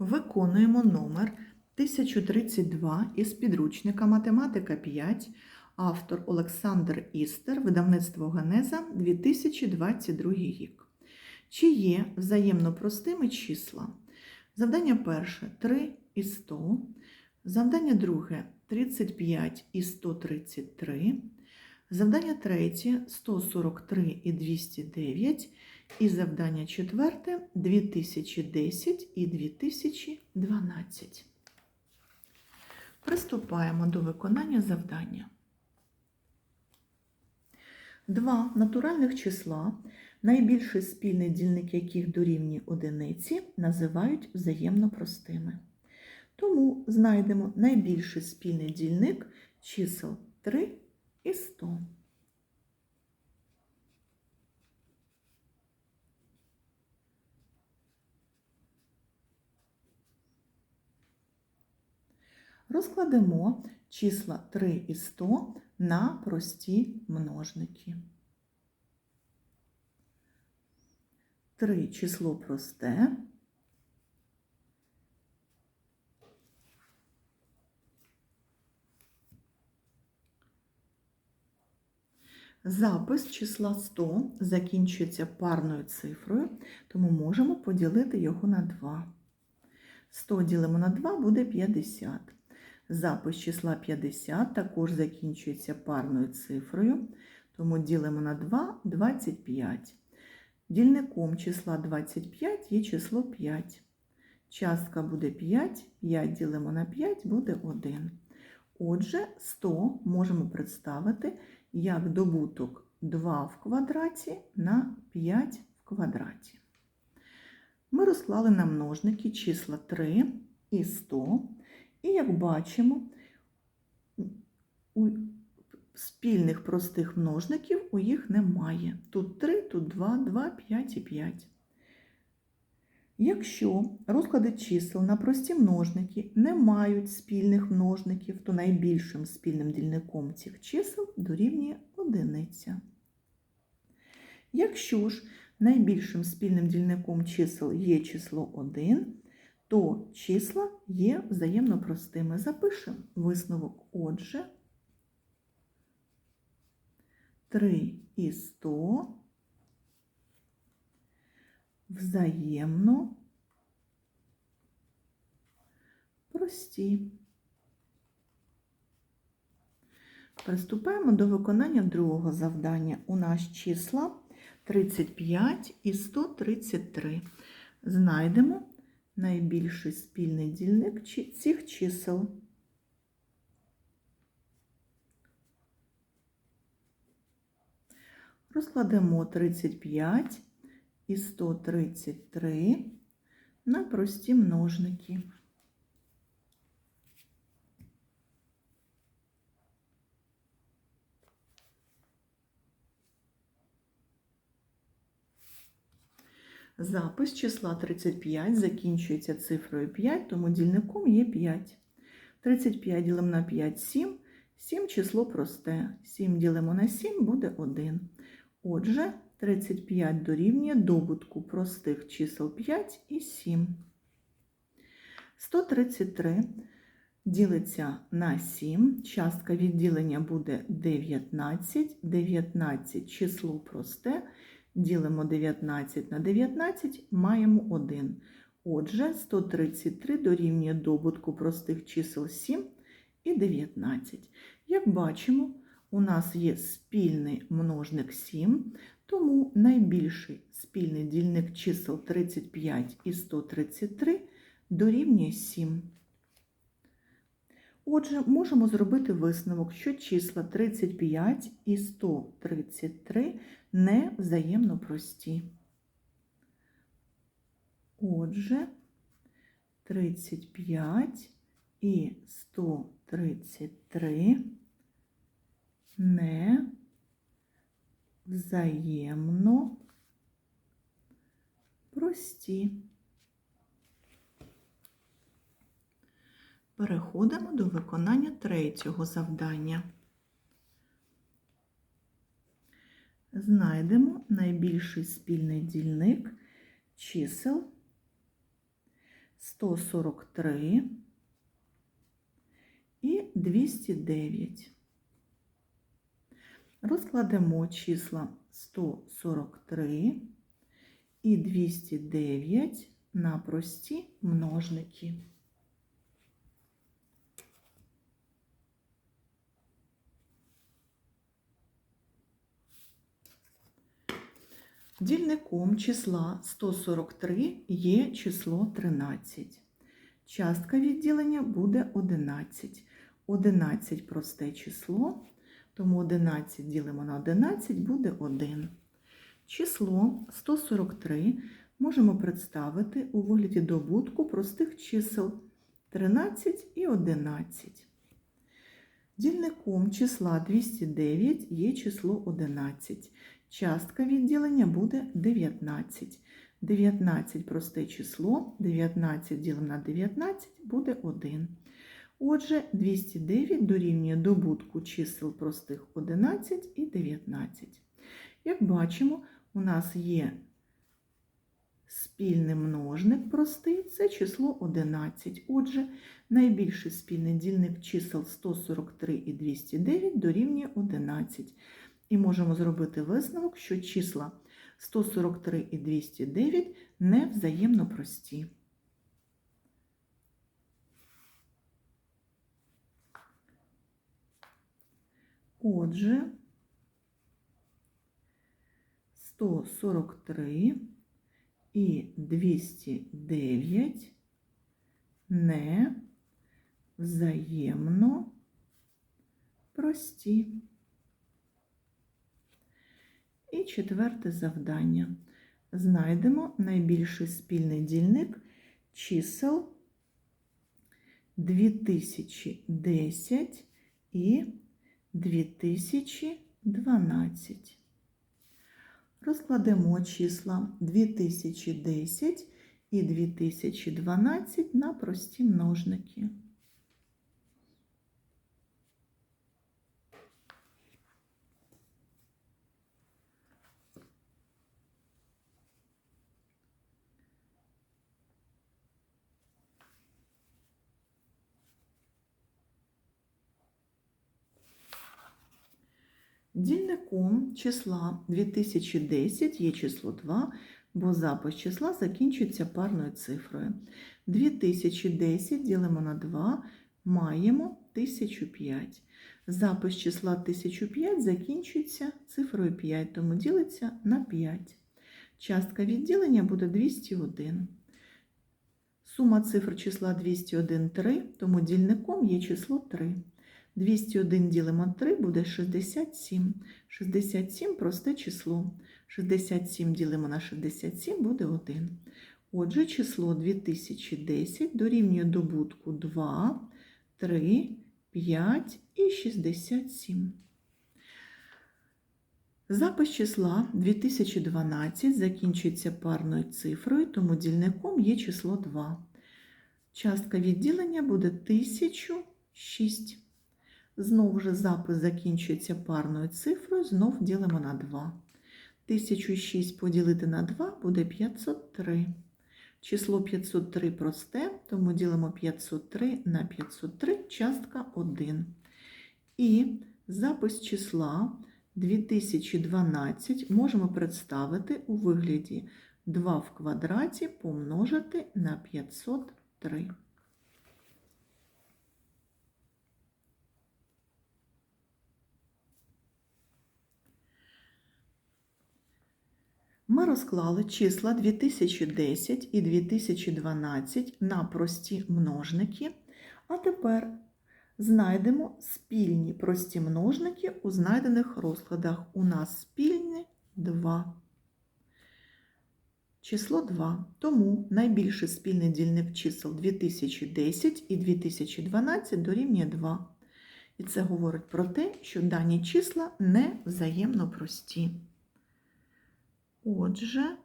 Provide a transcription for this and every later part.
Виконуємо номер 1032 із підручника Математика 5, автор Олександр Істер, видавництво Генеза 2022 рік. Чи є взаємно простими числа? Завдання перше 3 і 100, завдання друге 35 і 133, завдання третє 143 і 209, і завдання четверте 2010 і 2012. Приступаємо до виконання завдання. Два натуральних числа, найбільший спільний дільник яких дорівнює одиниці, називають взаємно простими. Тому знайдемо найбільший спільний дільник чисел 3 і 100. Розкладемо числа 3 і 100 на прості множники. 3 число просте. Запис числа 100 закінчується парною цифрою, тому можемо поділити його на 2. 100 ділимо на 2 буде 50. Запис числа 50 також закінчується парною цифрою, тому ділимо на 2 25. Дільником числа 25 є число 5. Частка буде 5, 5 ділимо на 5 буде 1. Отже, 100 можемо представити як добуток 2 в квадраті на 5 в квадраті. Ми розклали на множники числа 3 і 100. І, як бачимо, у спільних простих множників у їх немає. Тут 3, тут 2, 2, 5 і 5. Якщо розклади чисел на прості множники не мають спільних множників, то найбільшим спільним дільником цих чисел дорівнює одиниця. Якщо ж найбільшим спільним дільником чисел є число 1, то числа є взаємно простими. Запишемо висновок. Отже, 3 і 100 взаємно прості. Приступаємо до виконання другого завдання. У нас числа 35 і 133. Знайдемо найбільший спільний дільник цих чисел. Розкладемо 35 і 133 на прості множники. Запис числа 35 закінчується цифрою 5, тому дільником є 5. 35 ділимо на 5 7. 7 число просте. 7 ділимо на 7 буде 1. Отже, 35 дорівнює добутку простих чисел 5 і 7. 133 ділиться на 7. Частка відділення буде 19. 19 число просте. Ділимо 19 на 19, маємо 1. Отже, 133 дорівнює добутку простих чисел 7 і 19. Як бачимо, у нас є спільний множник 7, тому найбільший спільний дільник чисел 35 і 133 дорівнює 7. Отже, можемо зробити висновок, що числа 35 і 133 не взаємно прості. Отже, 35 і 133 не взаємно прості. Переходимо до виконання третього завдання. Знайдемо найбільший спільний дільник чисел 143 і 209. Розкладемо числа 143 і 209 на прості множники. Дільником числа 143 є число 13. Частка відділення буде 11. 11 просте число, тому 11 ділимо на 11 буде 1. Число 143 можемо представити у вигляді добутку простих чисел 13 і 11. Дільником числа 209 є число 11. Частка відділення буде 19. 19 просте число, 19 ділимо на 19 буде 1. Отже, 209 дорівнює добутку чисел простих 11 і 19. Як бачимо, у нас є спільний множник простий, це число 11. Отже, найбільший спільний дільник чисел 143 і 209 дорівнює 11. І можемо зробити висновок, що числа 143 і 209 не взаємно прості. Отже, 143 і 209 не взаємно прості. І четверте завдання. Знайдемо найбільший спільний дільник чисел 2010 і 2012. Розкладемо числа 2010 і 2012 на прості множники. Дільником числа 2010 є число 2, бо запис числа закінчується парною цифрою. 2010 ділимо на 2, маємо 1005. Запис числа 1005 закінчується цифрою 5, тому ділиться на 5. Частка відділення буде 201. Сума цифр числа 201 3, тому дільником є число 3. 201 ділимо на 3 буде 67. 67 просте число. 67 ділимо на 67 буде 1. Отже, число 2010 дорівнює добутку 2, 3, 5 і 67. Запис числа 2012 закінчується парною цифрою, тому дільником є число 2. Частка відділення буде 1006. Знову ж запис закінчується парною цифрою, знов ділимо на 2. 1006 поділити на 2 буде 503. Число 503 просте, тому ділимо 503 на 503, частка 1. І запис числа 2012 можемо представити у вигляді 2 в квадраті помножити на 503. Ми розклали числа 2010 і 2012 на прості множники, а тепер знайдемо спільні прості множники у знайдених розкладах. У нас спільні 2. Число 2. Тому найбільший спільний дільник чисел 2010 і 2012 дорівнює 2. І це говорить про те, що дані числа не взаємно прості. Отже,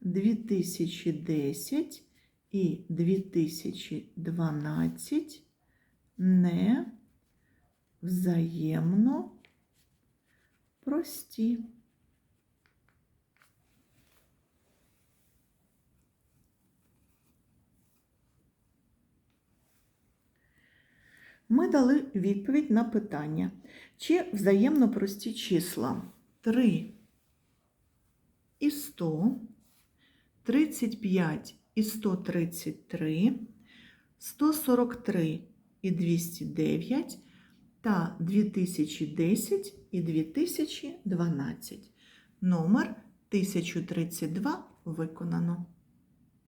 дві тисячі десять і дві тисячі дванадцять не взаємно прості. Ми дали відповідь на питання, чи взаємно прості числа 3 і 100, 35 і 133, 143 і 209 та 2010 і 2012. Номер 1032 виконано.